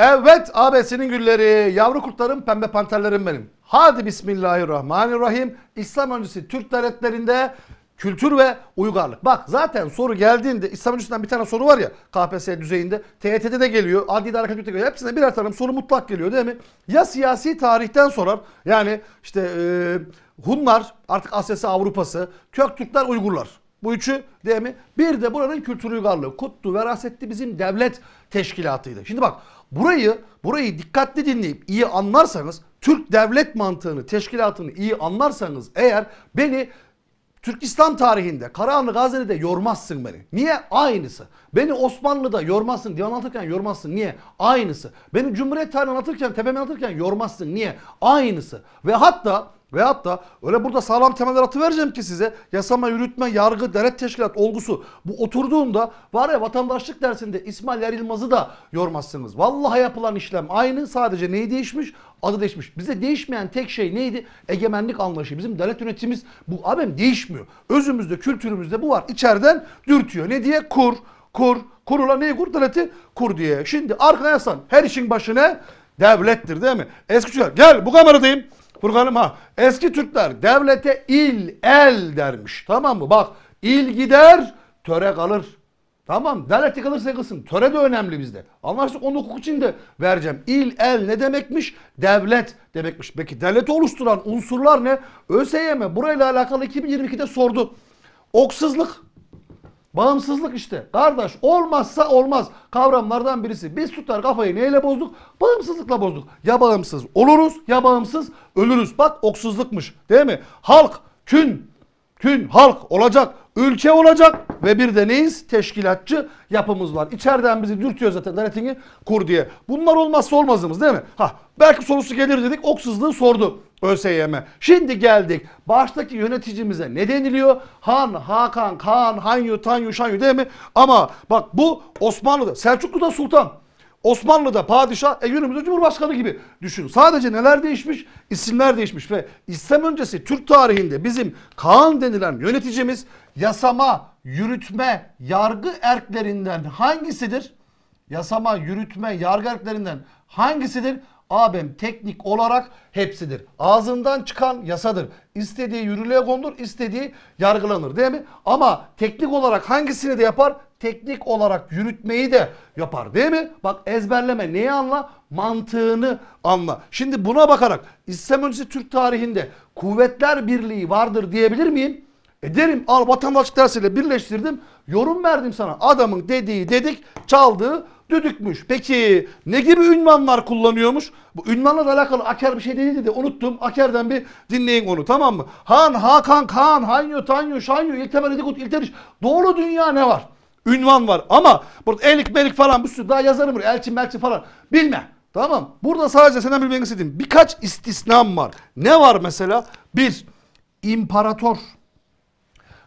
Evet abesinin gülleri, yavru kurtlarım, pembe panterlerim benim. Hadi bismillahirrahmanirrahim. İslam öncesi Türk devletlerinde kültür ve uygarlık. Bak zaten soru geldiğinde İslam öncesinden bir tane soru var ya KPSS düzeyinde. TYT'de de geliyor. Adli idare hareketlilikte geliyor. Hepsine birer tane soru mutlak geliyor değil mi? Ya siyasi tarihten sorar. Yani işte e, Hunlar artık Asya'sı Avrupa'sı. Köktürkler Uygurlar. Bu üçü değil mi? Bir de buranın kültür uygarlığı. Kutlu, verasetli bizim devlet teşkilatıydı. Şimdi bak burayı burayı dikkatli dinleyip iyi anlarsanız Türk devlet mantığını, teşkilatını iyi anlarsanız eğer beni Türk İslam tarihinde Karahanlı Gazi'de yormazsın beni. Niye? Aynısı. Beni Osmanlı'da yormazsın. Divan anlatırken yormazsın. Niye? Aynısı. Beni Cumhuriyet tarihini anlatırken, tepemi anlatırken yormazsın. Niye? Aynısı. Ve hatta ve hatta öyle burada sağlam temeller atıvereceğim ki size yasama, yürütme, yargı, devlet teşkilat olgusu bu oturduğunda var ya vatandaşlık dersinde İsmail Er Yılmaz'ı da yormazsınız. Vallahi yapılan işlem aynı sadece neyi değişmiş? Adı değişmiş. Bize değişmeyen tek şey neydi? Egemenlik anlayışı. Bizim devlet yönetimimiz bu abim değişmiyor. Özümüzde, kültürümüzde bu var. İçeriden dürtüyor. Ne diye? Kur, kur, kurula neyi kur? Devleti kur diye. Şimdi arkana yaslan. Her işin başı ne? Devlettir değil mi? Eski Türkler gel bu kameradayım. Furkan'ım ha. Eski Türkler devlete il, el dermiş. Tamam mı? Bak il gider, töre kalır. Tamam devlet kalırsa yıkılsın. Töre de önemli bizde. Anlaştık onu hukuk için de vereceğim. İl, el ne demekmiş? Devlet demekmiş. Peki devleti oluşturan unsurlar ne? ÖSYM burayla alakalı 2022'de sordu. Oksuzluk, Bağımsızlık işte. Kardeş olmazsa olmaz kavramlardan birisi. Biz tutar kafayı neyle bozduk? Bağımsızlıkla bozduk. Ya bağımsız oluruz ya bağımsız ölürüz. Bak oksuzlukmuş değil mi? Halk, kün, kün, halk olacak. Ülke olacak ve bir de neyiz? Teşkilatçı yapımız var. İçeriden bizi dürtüyor zaten devletini kur diye. Bunlar olmazsa olmazımız değil mi? Ha, belki sorusu gelir dedik. Oksuzluğu sordu ÖSYM. Şimdi geldik. Baştaki yöneticimize ne deniliyor? Han, Hakan, Kaan, Hanyu, Tanyu, Şanyu değil mi? Ama bak bu Osmanlı'da, Selçuklu'da sultan. Osmanlı'da padişah, e günümüzde cumhurbaşkanı gibi düşün. Sadece neler değişmiş? İsimler değişmiş ve İslam öncesi Türk tarihinde bizim Kaan denilen yöneticimiz yasama, yürütme, yargı erklerinden hangisidir? Yasama, yürütme, yargı erklerinden hangisidir? Abim teknik olarak hepsidir. Ağzından çıkan yasadır. İstediği yürürlüğe konulur, istediği yargılanır değil mi? Ama teknik olarak hangisini de yapar? Teknik olarak yürütmeyi de yapar değil mi? Bak ezberleme neyi anla? Mantığını anla. Şimdi buna bakarak İslam öncesi Türk tarihinde kuvvetler birliği vardır diyebilir miyim? E derim al vatandaşlık dersiyle birleştirdim. Yorum verdim sana. Adamın dediği dedik, çaldığı düdükmüş. Peki ne gibi ünvanlar kullanıyormuş? Bu ünvanla alakalı Aker bir şey dedi de unuttum. Aker'den bir dinleyin onu tamam mı? Han, Hakan, Kaan, Hanyo, Tanyo, Şanyo, İltemer, İdikut, İlteriş. Doğru dünya ne var? Ünvan var ama burada elik melik falan bir sürü daha yazarım buraya. Elçin melçin falan. Bilme. Tamam. Burada sadece senden bilmeni istediğim birkaç istisnam var. Ne var mesela? Bir, imparator.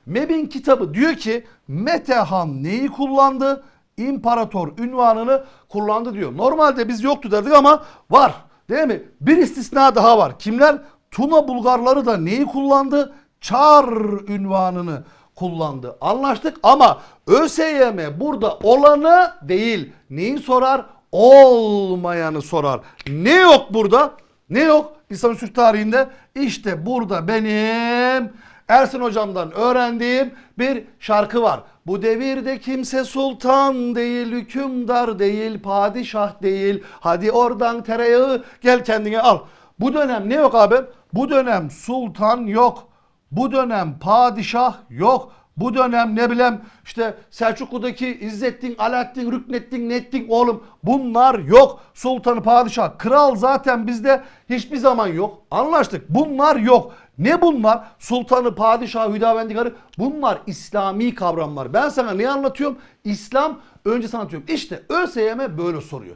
Mebin kitabı diyor ki Metehan neyi kullandı? İmparator ünvanını kullandı diyor. Normalde biz yoktu derdik ama var. Değil mi? Bir istisna daha var. Kimler? Tuna Bulgarları da neyi kullandı? Çar ünvanını kullandı. Anlaştık ama ÖSYM burada olanı değil. Neyi sorar? Olmayanı sorar. Ne yok burada? Ne yok? İslam Türk tarihinde işte burada benim Ersin hocamdan öğrendiğim bir şarkı var. Bu devirde kimse sultan değil, hükümdar değil, padişah değil. Hadi oradan tereyağı gel kendine al. Bu dönem ne yok abi? Bu dönem sultan yok. Bu dönem padişah yok. Bu dönem ne bileyim işte Selçuklu'daki İzzettin, Alaaddin, Rükneddin, Nettin oğlum bunlar yok. Sultanı, padişah, kral zaten bizde hiçbir zaman yok. Anlaştık. Bunlar yok. Ne bunlar? Sultanı, padişahı, hüdavendigarı bunlar İslami kavramlar. Ben sana ne anlatıyorum? İslam öncesi anlatıyorum. İşte ÖSYM böyle soruyor.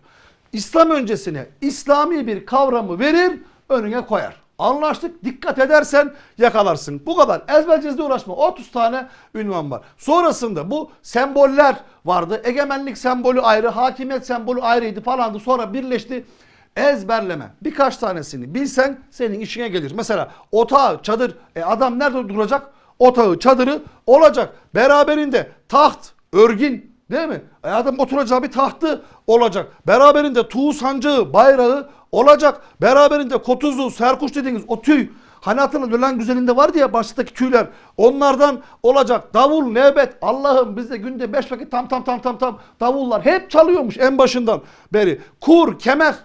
İslam öncesine İslami bir kavramı verir, önüne koyar. Anlaştık. Dikkat edersen yakalarsın. Bu kadar. Ezbercinizde uğraşma. 30 tane ünvan var. Sonrasında bu semboller vardı. Egemenlik sembolü ayrı, hakimiyet sembolü ayrıydı falandı. Sonra birleşti. Ezberleme. Birkaç tanesini bilsen senin işine gelir. Mesela otağı, çadır. E adam nerede duracak? Otağı, çadırı olacak. Beraberinde taht, örgün, Değil mi? E adam oturacağı bir tahtı olacak. Beraberinde tuğ sancağı, bayrağı olacak. Beraberinde kotuzu, serkuş dediğiniz o tüy. Hani hatırla dönen güzelinde vardı ya baştaki tüyler. Onlardan olacak. Davul, nebet. Allah'ım bizde günde beş vakit tam tam tam tam tam davullar hep çalıyormuş en başından beri. Kur, kemer.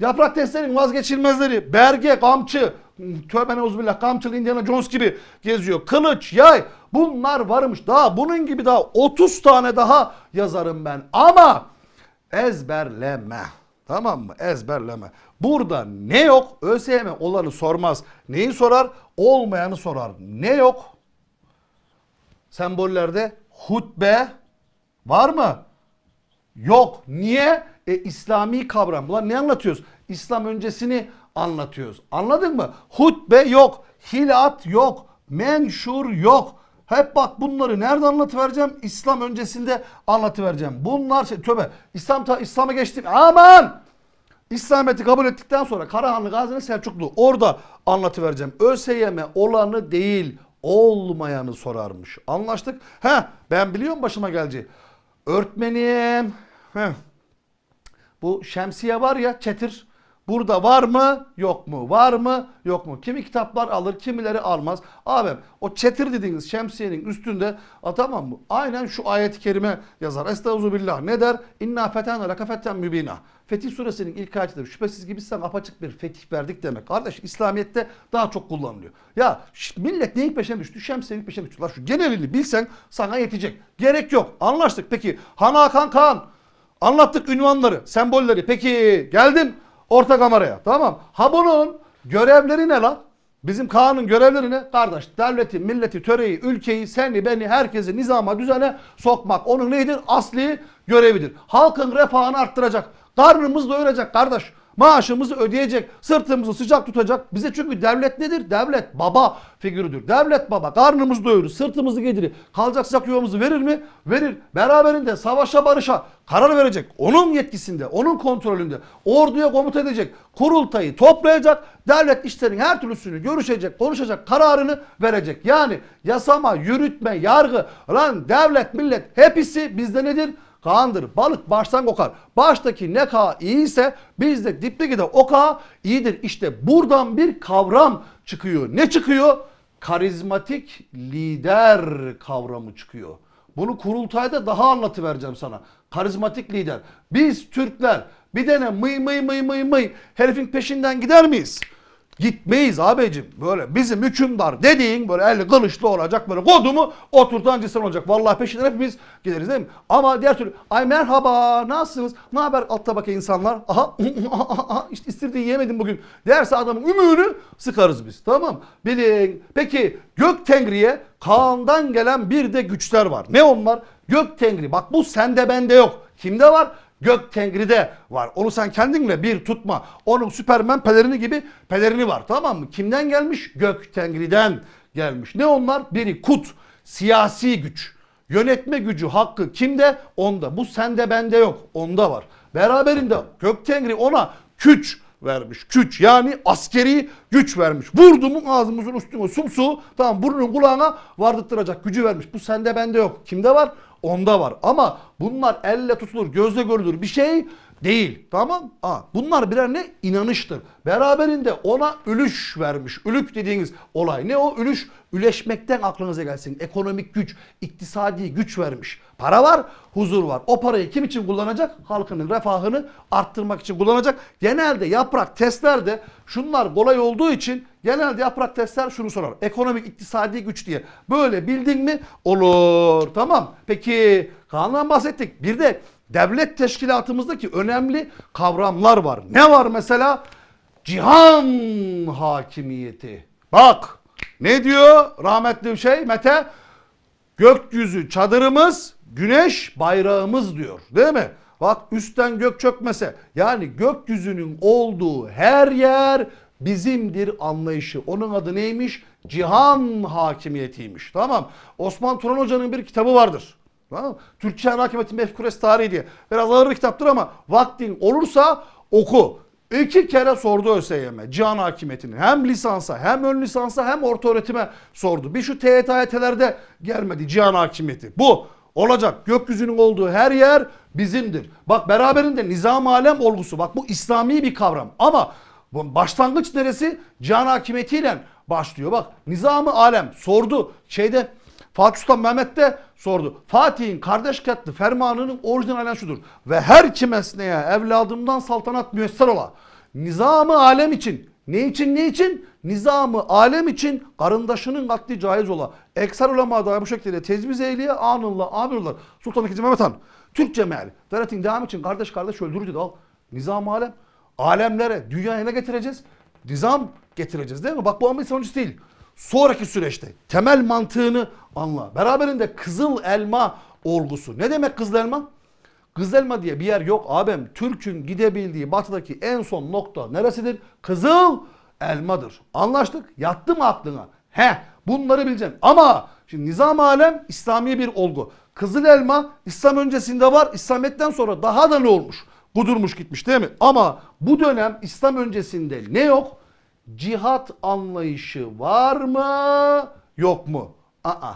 Yaprak testlerin vazgeçilmezleri. Berge, kamçı. Tövbe neuzubillah. Kamçılı Indiana Jones gibi geziyor. Kılıç, yay. Bunlar varmış. Daha bunun gibi daha 30 tane daha yazarım ben. Ama ezberleme. Tamam mı? Ezberleme. Burada ne yok? ÖSYM olanı sormaz. Neyi sorar? Olmayanı sorar. Ne yok? Sembollerde hutbe var mı? Yok. Niye? E, İslami kavram. Ulan ne anlatıyoruz? İslam öncesini anlatıyoruz. Anladın mı? Hutbe yok. Hilat yok. Menşur yok. Hep bak bunları nerede anlatıvereceğim? İslam öncesinde anlatıvereceğim. Bunlar şey, tövbe. İslam İslam'a geçtik. Aman! İslamiyet'i kabul ettikten sonra Karahanlı Gazi'nin Selçuklu orada anlatıvereceğim. ÖSYM olanı değil olmayanı sorarmış. Anlaştık. He ben biliyorum başıma geleceği. Örtmenim. Heh. Bu şemsiye var ya çetir. Burada var mı yok mu? Var mı yok mu? Kimi kitaplar alır kimileri almaz. Abim o çetir dediğiniz şemsiyenin üstünde a, tamam mı? Aynen şu ayet-i kerime yazar. Estağfirullah. Ne der? İnna fetana laka fetten mübina. Fetih suresinin ilk ayetidir. Şüphesiz gibi sen apaçık bir fetih verdik demek. Kardeş İslamiyet'te daha çok kullanılıyor. Ya millet neyin peşine düştü? Şemsiyenin peşine düştü. La şu genelini bilsen sana yetecek. Gerek yok. Anlaştık. Peki Han Hakan Kaan. Anlattık ünvanları, sembolleri. Peki geldim orta kameraya. Tamam. Ha bunun görevleri ne lan? Bizim Kaan'ın görevleri ne? Kardeş devleti, milleti, töreyi, ülkeyi, seni, beni, herkesi nizama, düzene sokmak. Onun nedir? Asli görevidir. Halkın refahını arttıracak. Karnımız doyuracak kardeş. Maaşımızı ödeyecek, sırtımızı sıcak tutacak. Bize çünkü devlet nedir? Devlet baba figürüdür. Devlet baba karnımızı doyurur, sırtımızı giydirir. Kalacak sıcak yuvamızı verir mi? Verir. Beraberinde savaşa barışa karar verecek. Onun yetkisinde, onun kontrolünde. Orduya komuta edecek. Kurultayı toplayacak. Devlet işlerin her türlüsünü görüşecek, konuşacak, kararını verecek. Yani yasama, yürütme, yargı, lan devlet, millet hepsi bizde nedir? Kaan'dır. Balık baştan kokar. Baştaki ne ka iyiyse bizde dipteki de o ka iyidir. İşte buradan bir kavram çıkıyor. Ne çıkıyor? Karizmatik lider kavramı çıkıyor. Bunu kurultayda daha anlatıvereceğim sana. Karizmatik lider. Biz Türkler bir tane mıy mıy mıy mıy mıy herifin peşinden gider miyiz? Gitmeyiz abicim. Böyle bizim hükümdar dediğin böyle eli kılıçlı olacak böyle kodumu oturtan cisim olacak. Vallahi peşinden hepimiz gideriz değil mi? Ama diğer türlü ay merhaba nasılsınız? Ne haber alt tabaka insanlar? Aha işte istirdiği yemedim bugün. Derse adamın ümüğünü sıkarız biz. Tamam Bilin. Peki gök tengriye Kaan'dan gelen bir de güçler var. Ne onlar? Gök tengri. Bak bu sende bende yok. Kimde var? Gök Tengri'de var. Onu sen kendinle bir tutma. Onun Süpermen pelerini gibi pelerini var. Tamam mı? Kimden gelmiş? Gök Tengri'den gelmiş. Ne onlar? Biri kut. Siyasi güç. Yönetme gücü hakkı kimde? Onda. Bu sende bende yok. Onda var. Beraberinde Gök Tengri ona güç vermiş. Güç yani askeri güç vermiş. Vurdu mu ağzımızın üstüne sumsu tamam burnun kulağına vardırtıracak gücü vermiş. Bu sende bende yok. Kimde var? Onda var. Ama bunlar elle tutulur, gözle görülür bir şey değil. Tamam? Aa, bunlar birer ne? İnanıştır. Beraberinde ona ülüş vermiş. Ülük dediğiniz olay. Ne o? Ülüş. Üleşmekten aklınıza gelsin. Ekonomik güç, iktisadi güç vermiş. Para var, huzur var. O parayı kim için kullanacak? Halkının refahını arttırmak için kullanacak. Genelde yaprak testlerde şunlar kolay olduğu için genelde yaprak testler şunu sorar. Ekonomik, iktisadi güç diye. Böyle bildin mi? Olur. Tamam. Peki Kaan'dan bahsettik. Bir de devlet teşkilatımızdaki önemli kavramlar var. Ne var mesela? Cihan hakimiyeti. Bak ne diyor rahmetli şey Mete? Gökyüzü çadırımız, güneş bayrağımız diyor. Değil mi? Bak üstten gök çökmese yani gökyüzünün olduğu her yer bizimdir anlayışı. Onun adı neymiş? Cihan hakimiyetiymiş. Tamam. Osman Turan Hoca'nın bir kitabı vardır. Tamam. mı? Türk Cihan Hakimiyeti Mefkures Tarihi diye. Biraz ağır bir kitaptır ama vaktin olursa oku. İki kere sordu ÖSYM Cihan Hakimiyeti'ni. Hem lisansa hem ön lisansa hem orta öğretime sordu. Bir şu TYT AYT'lerde gelmedi Cihan Hakimiyeti. Bu. olacak. Gökyüzünün olduğu her yer bizimdir. Bak beraberinde nizam alem olgusu. Bak bu İslami bir kavram. Ama başlangıç neresi? Cihan hakimiyetiyle başlıyor. Bak nizamı alem sordu. Şeyde Fatih Sultan Mehmet de sordu. Fatih'in kardeş katlı fermanının orijinalen şudur. Ve her kim esneye evladımdan saltanat müyesser ola. Nizamı alem için. Ne için ne için? Nizamı alem için karındaşının katli caiz ola. Ekser ulema da bu şekilde tecviz eyleye anınla amirullah. Sultan II. Mehmet Han. Türkçe meali. Devletin devam için kardeş kardeş öldürür dedi. Al. Nizam alem. Alemlere, dünyaya ne getireceğiz? Nizam getireceğiz değil mi? Bak bu ama sonucu değil. Sonraki süreçte temel mantığını anla. Beraberinde kızıl elma olgusu. Ne demek kızıl elma? Kızıl elma diye bir yer yok abim. Türk'ün gidebildiği batıdaki en son nokta neresidir? Kızıl elmadır. Anlaştık. Yattı mı aklına? He bunları bileceksin. Ama şimdi nizam alem İslami bir olgu. Kızıl elma İslam öncesinde var. İslamiyet'ten sonra daha da ne olmuş? Kudurmuş gitmiş değil mi? Ama bu dönem İslam öncesinde ne yok? Cihat anlayışı var mı? Yok mu? Aa.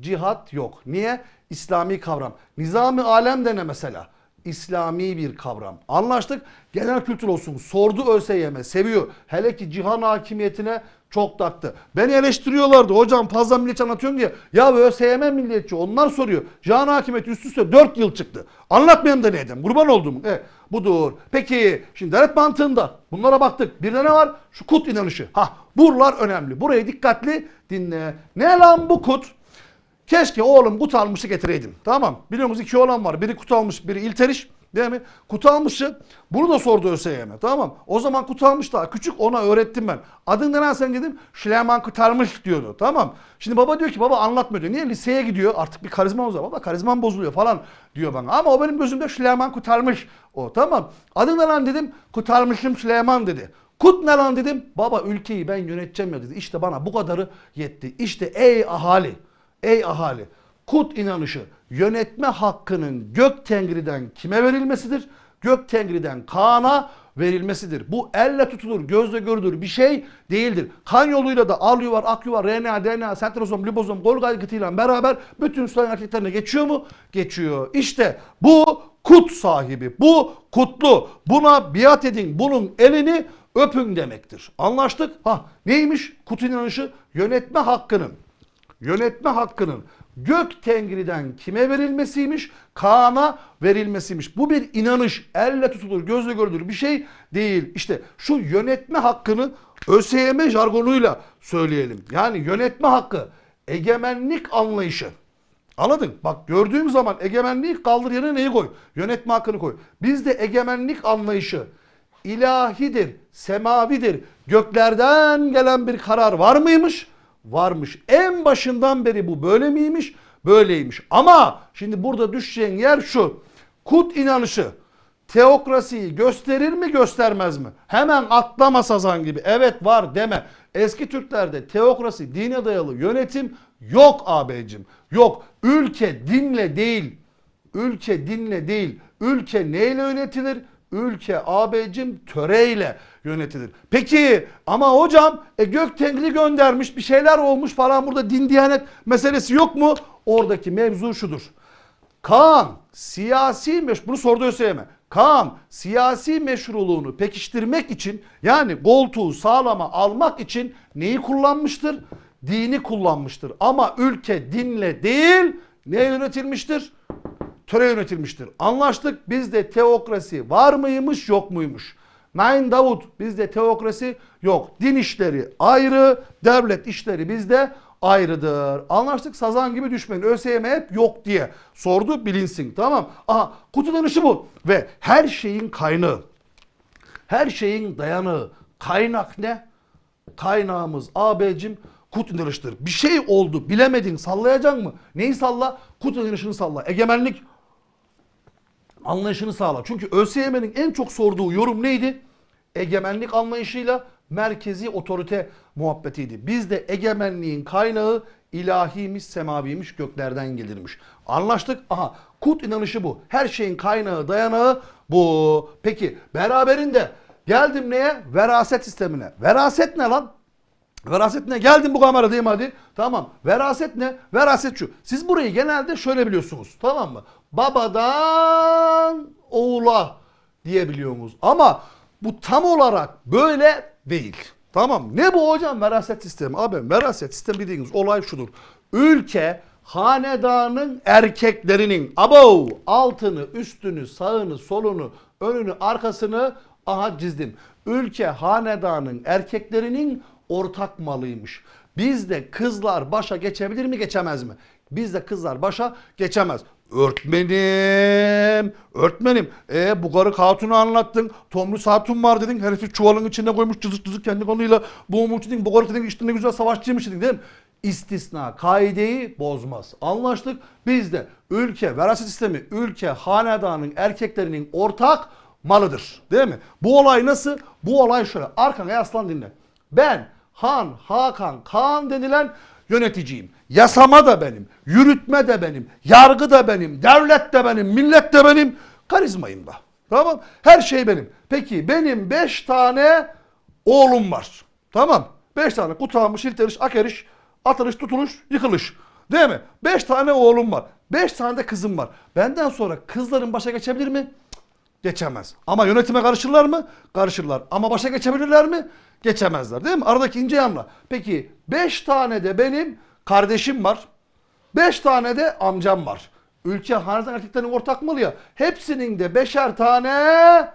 Cihat yok. Niye? İslami kavram. Nizami alem de ne mesela? İslami bir kavram. Anlaştık. Genel kültür olsun. Sordu ÖSYM. Seviyor. Hele ki cihan hakimiyetine çok taktı. Beni eleştiriyorlardı. Hocam fazla milliyetçi anlatıyorsun diye. Ya ÖSYM milliyetçi. Onlar soruyor. Cihan hakimiyeti üst üste 4 yıl çıktı. Anlatmayayım da ne edeyim? Kurban oldum. Evet. Budur. Peki şimdi devlet mantığında bunlara baktık. Bir de ne var? Şu kut inanışı. Ha buralar önemli. Burayı dikkatli dinle. Ne lan bu kut? Keşke oğlum kutu almışı getireydim. Tamam. Biliyorsunuz iki oğlan var. Biri kutu almış, biri ilteriş. Değil mi? Kutu almışı. Bunu da sordu ÖSYM. Tamam. O zaman kutu almış daha küçük ona öğrettim ben. Adın ne lan sen dedim. Şleman Kutalmış diyordu. Tamam. Şimdi baba diyor ki baba anlatmıyor diyor. Niye? Liseye gidiyor. Artık bir karizma var. Baba karizman bozuluyor falan diyor bana. Ama o benim gözümde Şleman Kutalmış. O tamam. Adın ne lan dedim. Kutalmışım Süleyman dedi. Kut ne lan dedim. Baba ülkeyi ben yöneteceğim ya dedi. İşte bana bu kadarı yetti. İşte ey ahali. Ey ahali, kut inanışı yönetme hakkının gök tengriden kime verilmesidir? Gök tengriden Kaan'a verilmesidir. Bu elle tutulur, gözle görülür bir şey değildir. Kan yoluyla da al yuvar, ak yuvar, RNA, DNA, sentrozom, libozom, Golgi kıtıyla beraber bütün soy erkeklerine geçiyor mu? Geçiyor. İşte bu kut sahibi, bu kutlu. Buna biat edin, bunun elini öpün demektir. Anlaştık? Ha neymiş? Kut inanışı yönetme hakkının yönetme hakkının gök tengriden kime verilmesiymiş? Kaan'a verilmesiymiş. Bu bir inanış. Elle tutulur, gözle görülür bir şey değil. İşte şu yönetme hakkını ÖSYM jargonuyla söyleyelim. Yani yönetme hakkı, egemenlik anlayışı. Anladın? Bak gördüğüm zaman egemenliği kaldır yerine neyi koy? Yönetme hakkını koy. Bizde egemenlik anlayışı ilahidir, semavidir. Göklerden gelen bir karar var mıymış? Varmış. En başından beri bu böyle miymiş? Böyleymiş. Ama şimdi burada düşeceğin yer şu. Kut inanışı teokrasiyi gösterir mi göstermez mi? Hemen atlama sazan gibi. Evet var deme. Eski Türklerde teokrasi, dine dayalı yönetim yok abicim. Yok. Ülke dinle değil. Ülke dinle değil. Ülke neyle yönetilir? Ülke abicim töreyle yönetilir. Peki ama hocam e, gök tengri göndermiş bir şeyler olmuş falan burada din diyanet meselesi yok mu? Oradaki mevzu şudur. Kaan siyasi meş bunu sordu ÖSYM. Kaan siyasi meşruluğunu pekiştirmek için yani koltuğu sağlama almak için neyi kullanmıştır? Dini kullanmıştır. Ama ülke dinle değil ne yönetilmiştir? Töre yönetilmiştir. Anlaştık bizde teokrasi var mıymış yok muymuş? Nein Davut bizde teokrasi yok. Din işleri ayrı, devlet işleri bizde ayrıdır. Anlaştık sazan gibi düşmeyin. ÖSYM hep yok diye sordu bilinsin tamam. Aha kutu danışı bu ve her şeyin kaynağı. Her şeyin dayanığı. Kaynak ne? Kaynağımız AB'cim kut inanıştır. Bir şey oldu bilemedin sallayacak mı? Neyi salla? Kut inanışını salla. Egemenlik anlayışını sağla. Çünkü ÖSYM'nin en çok sorduğu yorum neydi? Egemenlik anlayışıyla merkezi otorite muhabbetiydi. Bizde egemenliğin kaynağı ilahiymiş, semaviymiş, göklerden gelirmiş. Anlaştık? Aha kut inanışı bu. Her şeyin kaynağı, dayanağı bu. Peki beraberinde geldim neye? Veraset sistemine. Veraset ne lan? Veraset ne? Geldim bu kamera diyeyim hadi. Tamam. Veraset ne? Veraset şu. Siz burayı genelde şöyle biliyorsunuz. Tamam mı? Babadan oğula diyebiliyorsunuz. Ama bu tam olarak böyle değil. Tamam. Ne bu hocam? Veraset sistemi. Abi veraset sistemi dediğiniz olay şudur. Ülke hanedanın erkeklerinin abo altını, üstünü, sağını, solunu, önünü, arkasını aha çizdim. Ülke hanedanın erkeklerinin ortak malıymış. Bizde kızlar başa geçebilir mi geçemez mi? Bizde kızlar başa geçemez. Örtmenim, örtmenim. E bu garık hatunu anlattın. Tomris hatun var dedin. Herifi çuvalın içine koymuş cızık cızık kendi konuyla boğmuş dedin. Bu garık dedin işte ne güzel savaşçıymış dedin değil mi? İstisna kaideyi bozmaz. Anlaştık. Bizde ülke, veraset sistemi, ülke, hanedanın erkeklerinin ortak malıdır. Değil mi? Bu olay nasıl? Bu olay şöyle. Arkana yaslan dinle. Ben Han, Hakan, Kaan denilen yöneticiyim. Yasama da benim, yürütme de benim, yargı da benim, devlet de benim, millet de benim, karizmayım da. Tamam? Her şey benim. Peki benim 5 tane oğlum var. Tamam? 5 tane kutalmış, ilteriş, akeriş, atılış, tutuluş, yıkılış. Değil mi? 5 tane oğlum var. 5 tane de kızım var. Benden sonra kızların başa geçebilir mi? Geçemez. Ama yönetime karışırlar mı? Karışırlar. Ama başa geçebilirler mi? Geçemezler değil mi? Aradaki ince yanla. Peki 5 tane de benim kardeşim var. 5 tane de amcam var. Ülke hanedan erkeklerin ortak malı ya. Hepsinin de beşer tane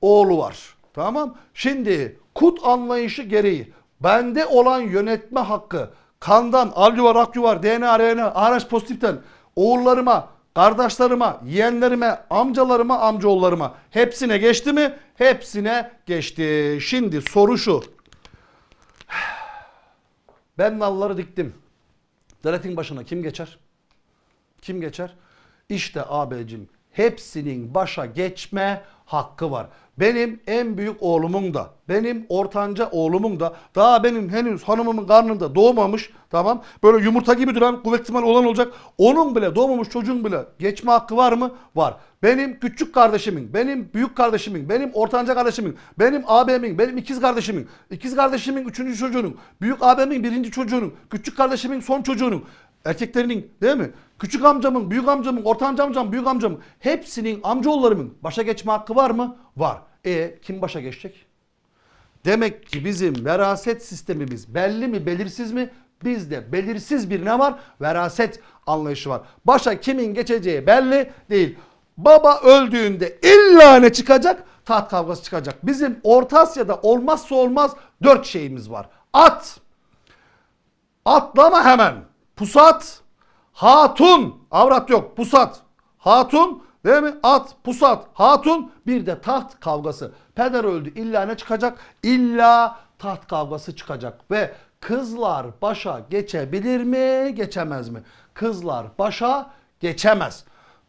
oğlu var. Tamam. Şimdi kut anlayışı gereği bende olan yönetme hakkı kandan al yuvar ak yuvar DNA RNA RH pozitiften oğullarıma kardeşlerime, yeğenlerime, amcalarıma, amcaoğullarıma hepsine geçti mi? Hepsine geçti. Şimdi soru şu. Ben nalları diktim. Devletin başına kim geçer? Kim geçer? İşte abicim hepsinin başa geçme hakkı var. Benim en büyük oğlumun da, benim ortanca oğlumun da daha benim henüz hanımımın karnında doğmamış tamam böyle yumurta gibi duran kuvvetli ihtimal olan olacak. Onun bile doğmamış çocuğun bile geçme hakkı var mı? Var. Benim küçük kardeşimin, benim büyük kardeşimin, benim ortanca kardeşimin, benim abimin, benim ikiz kardeşimin, ikiz kardeşimin üçüncü çocuğunun, büyük abimin birinci çocuğunun, küçük kardeşimin son çocuğunun, erkeklerinin değil mi? Küçük amcamın, büyük amcamın, ortanca amcamın, büyük amcamın hepsinin amcaoğullarımın başa geçme hakkı var mı? Var. E kim başa geçecek? Demek ki bizim veraset sistemimiz belli mi belirsiz mi? Bizde belirsiz bir ne var? Veraset anlayışı var. Başa kimin geçeceği belli değil. Baba öldüğünde illa ne çıkacak? Taht kavgası çıkacak. Bizim Orta Asya'da olmazsa olmaz dört şeyimiz var. At, Atlama hemen. Pusat. Hatun. Avrat yok. Pusat. Hatun. Değil mi? At, pusat, hatun. Bir de taht kavgası. Peder öldü. İlla ne çıkacak? İlla taht kavgası çıkacak. Ve kızlar başa geçebilir mi? Geçemez mi? Kızlar başa geçemez.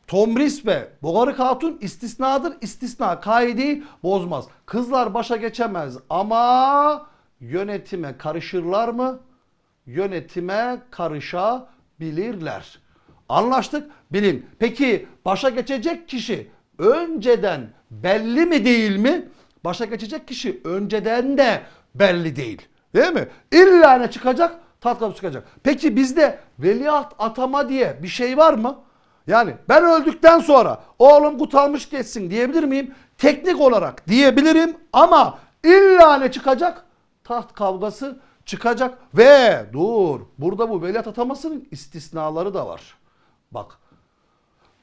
Tomris ve Boğarık Hatun istisnadır. İstisna kaideyi bozmaz. Kızlar başa geçemez ama yönetime karışırlar mı? Yönetime karışabilirler. Anlaştık? Bilin. Peki başa geçecek kişi önceden belli mi değil mi? Başa geçecek kişi önceden de belli değil. Değil mi? İlla ne çıkacak? Tat çıkacak. Peki bizde veliaht atama diye bir şey var mı? Yani ben öldükten sonra oğlum kutalmış geçsin diyebilir miyim? Teknik olarak diyebilirim ama illa ne çıkacak? Taht kavgası çıkacak ve dur burada bu veliaht atamasının istisnaları da var. Bak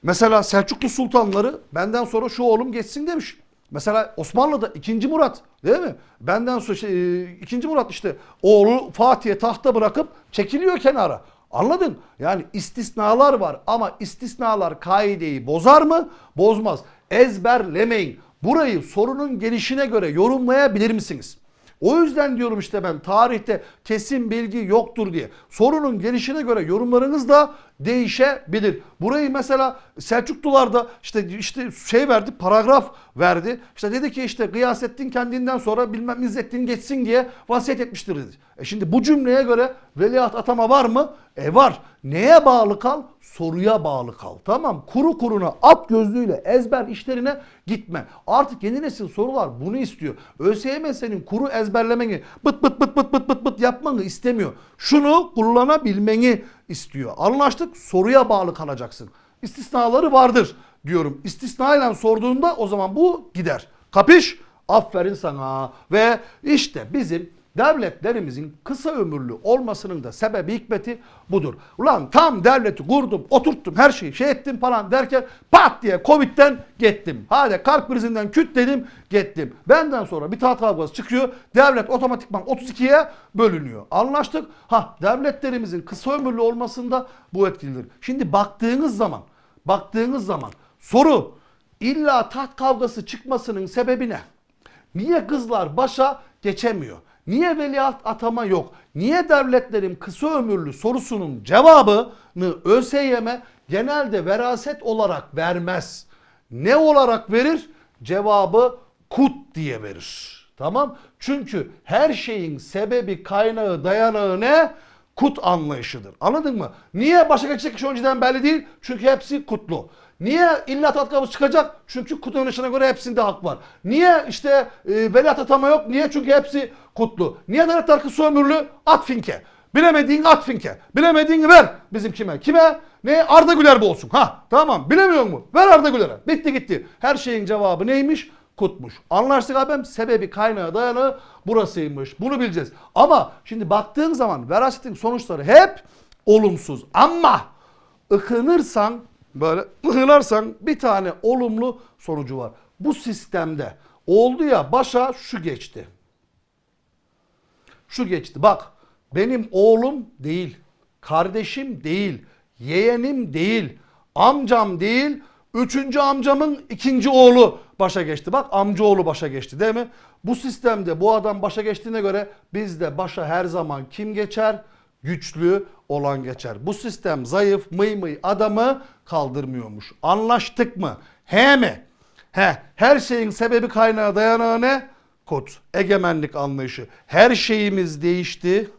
mesela Selçuklu sultanları benden sonra şu oğlum geçsin demiş. Mesela Osmanlı'da 2. Murat değil mi? Benden sonra şey, 2. Murat işte oğlu Fatih'e tahta bırakıp çekiliyor kenara. Anladın? Yani istisnalar var ama istisnalar kaideyi bozar mı? Bozmaz. Ezberlemeyin. Burayı sorunun gelişine göre yorumlayabilir misiniz? O yüzden diyorum işte ben tarihte kesin bilgi yoktur diye. Sorunun gelişine göre yorumlarınız da değişebilir. Burayı mesela Selçuklular da işte işte şey verdi, paragraf verdi. İşte dedi ki işte Gıyasettin kendinden sonra bilmem İzzettin geçsin diye vasiyet etmiştir dedi. E şimdi bu cümleye göre veliaht atama var mı? E var. Neye bağlı kal? Soruya bağlı kal. Tamam. Kuru kuruna at gözlüğüyle ezber işlerine gitme. Artık yeni nesil sorular bunu istiyor. ÖSYM senin kuru ezberlemeni bıt bıt bıt bıt bıt bıt bıt yapmanı istemiyor. Şunu kullanabilmeni istiyor. Anlaştık. Soruya bağlı kalacaksın. İstisnaları vardır diyorum. İstisnayla sorduğunda o zaman bu gider. Kapış? Aferin sana. Ve işte bizim devletlerimizin kısa ömürlü olmasının da sebebi hikmeti budur. Ulan tam devleti kurdum, oturttum, her şeyi şey ettim falan derken pat diye Covid'den gittim. Hadi kalp krizinden küt dedim, gittim. Benden sonra bir taht kavgası çıkıyor. Devlet otomatikman 32'ye bölünüyor. Anlaştık. Ha devletlerimizin kısa ömürlü olmasında bu etkilidir. Şimdi baktığınız zaman, baktığınız zaman soru illa taht kavgası çıkmasının sebebi ne? Niye kızlar başa geçemiyor? Niye veliaht atama yok? Niye devletlerin kısa ömürlü sorusunun cevabını ÖSYM genelde veraset olarak vermez? Ne olarak verir? Cevabı kut diye verir. Tamam? Çünkü her şeyin sebebi, kaynağı, dayanağı ne? Kut anlayışıdır. Anladın mı? Niye başa geçecek kişi önceden belli değil? Çünkü hepsi kutlu. Niye illa tatkabı çıkacak? Çünkü kut oynayışına göre hepsinde hak var. Niye işte e, veliaht atama yok? Niye? Çünkü hepsi kutlu. Niye devletler kısa ömürlü? At finke. Bilemediğin at finke. Bilemediğini ver bizim kime? Kime? Ne? Arda Güler bu olsun. Ha tamam bilemiyor mu? Ver Arda Güler'e. Bitti gitti. Her şeyin cevabı neymiş? Kutmuş. Anlaştık abim. Sebebi kaynağı dayanağı burasıymış. Bunu bileceğiz. Ama şimdi baktığın zaman verasetin sonuçları hep olumsuz. Ama ıkınırsan böyle ıkınarsan bir tane olumlu sonucu var. Bu sistemde oldu ya başa şu geçti. Şu geçti. Bak benim oğlum değil, kardeşim değil, yeğenim değil, amcam değil, üçüncü amcamın ikinci oğlu başa geçti. Bak amcaoğlu başa geçti değil mi? Bu sistemde bu adam başa geçtiğine göre bizde başa her zaman kim geçer? Güçlü olan geçer. Bu sistem zayıf mıy mıy adamı kaldırmıyormuş. Anlaştık mı? He mi? He. Her şeyin sebebi kaynağı dayanağı ne? Kod. Egemenlik anlayışı. Her şeyimiz değişti.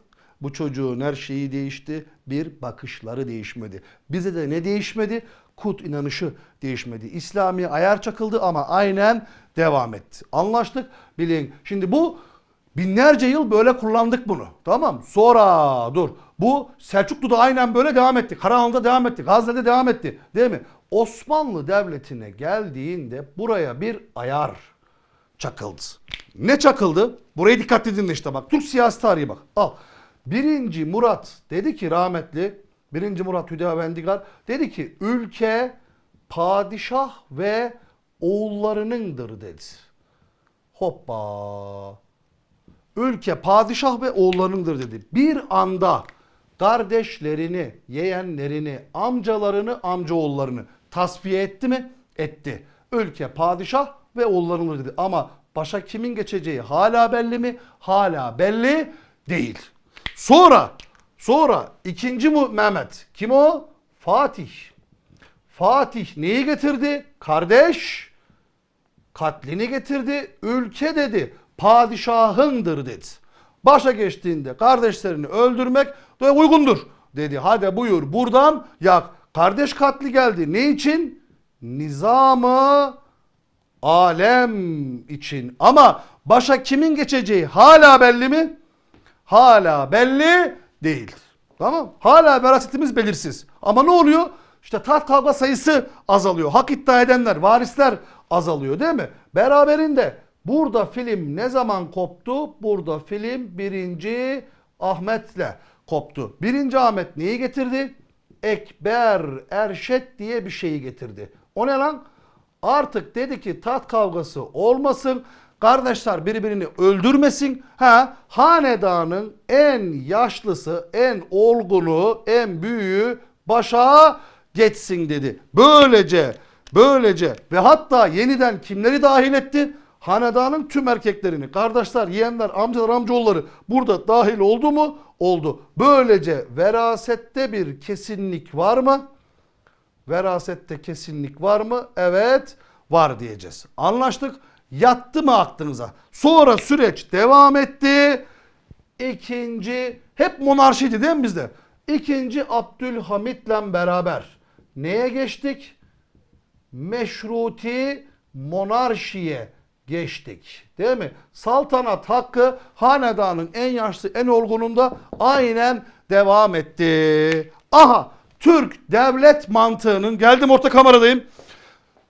Bu çocuğun her şeyi değişti. Bir bakışları değişmedi. Bize de ne değişmedi? Kut inanışı değişmedi. İslami ayar çakıldı ama aynen devam etti. Anlaştık. Bilin. Şimdi bu binlerce yıl böyle kullandık bunu. Tamam. Sonra dur. Bu Selçuklu'da aynen böyle devam etti. Karahanlı'da devam etti. Gazze'de devam etti. Değil mi? Osmanlı Devleti'ne geldiğinde buraya bir ayar çakıldı. Ne çakıldı? Buraya dikkatli dinle işte bak. Türk siyasi tarihi bak. Al. Birinci Murat dedi ki rahmetli Birinci Murat Hüdavendigar dedi ki ülke padişah ve oğullarınındır dedi. Hoppa. Ülke padişah ve oğullarındır dedi. Bir anda kardeşlerini, yeğenlerini, amcalarını, amcaoğullarını tasfiye etti mi? Etti. Ülke padişah ve oğullarındır dedi. Ama başa kimin geçeceği hala belli mi? Hala belli değil. Sonra, sonra ikinci Mehmet? Kim o? Fatih. Fatih neyi getirdi? Kardeş katlini getirdi. Ülke dedi padişahındır dedi. Başa geçtiğinde kardeşlerini öldürmek uygundur dedi. Hadi buyur buradan yak. Kardeş katli geldi. Ne için? Nizamı alem için. Ama başa kimin geçeceği hala belli mi? Hala belli değil. Tamam? Hala verasetimiz belirsiz. Ama ne oluyor? İşte taht kavga sayısı azalıyor. Hak iddia edenler, varisler azalıyor değil mi? Beraberinde burada film ne zaman koptu? Burada film birinci Ahmet'le koptu. Birinci Ahmet neyi getirdi? Ekber Erşet diye bir şeyi getirdi. O ne lan? Artık dedi ki tat kavgası olmasın. Kardeşler birbirini öldürmesin. Ha, hanedanın en yaşlısı, en olgunu, en büyüğü başa geçsin dedi. Böylece, böylece ve hatta yeniden kimleri dahil etti? Hanedanın tüm erkeklerini, kardeşler, yeğenler, amcalar, amcaoğulları burada dahil oldu mu? Oldu. Böylece verasette bir kesinlik var mı? Verasette kesinlik var mı? Evet var diyeceğiz. Anlaştık. Yattı mı aklınıza? Sonra süreç devam etti. İkinci hep monarşiydi değil mi bizde? İkinci Abdülhamit'le beraber neye geçtik? Meşruti monarşiye geçtik. Değil mi? Saltanat hakkı hanedanın en yaşlı, en olgununda aynen devam etti. Aha Türk devlet mantığının geldim orta kameradayım.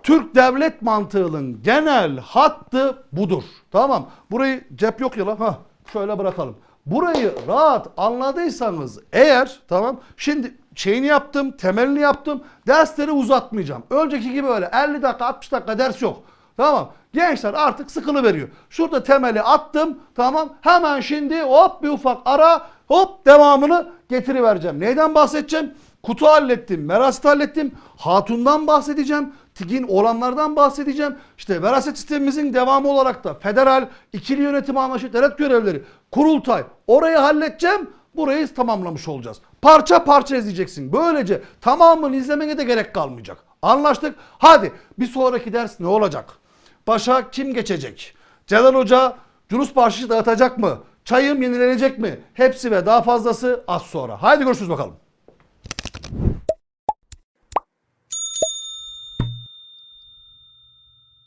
Türk devlet mantığının genel hattı budur. Tamam. Burayı cep yok ya lan. Ha, şöyle bırakalım. Burayı rahat anladıysanız eğer tamam. Şimdi şeyini yaptım, temelini yaptım. Dersleri uzatmayacağım. Önceki gibi öyle 50 dakika 60 dakika ders yok. Tamam. Gençler artık sıkılı veriyor. Şurada temeli attım. Tamam. Hemen şimdi hop bir ufak ara hop devamını getirivereceğim. Neyden bahsedeceğim? Kutu hallettim, merasit hallettim. Hatundan bahsedeceğim. TİG'in olanlardan bahsedeceğim. İşte veraset sistemimizin devamı olarak da federal ikili yönetim anlaşıp devlet görevleri, kurultay orayı halledeceğim. Burayı tamamlamış olacağız. Parça parça izleyeceksin. Böylece tamamını izlemene de gerek kalmayacak. Anlaştık. Hadi bir sonraki ders ne olacak? Başa kim geçecek? Celal Hoca Cunus Bahşiş'i dağıtacak mı? Çayım yenilenecek mi? Hepsi ve daha fazlası az sonra. Haydi görüşürüz bakalım.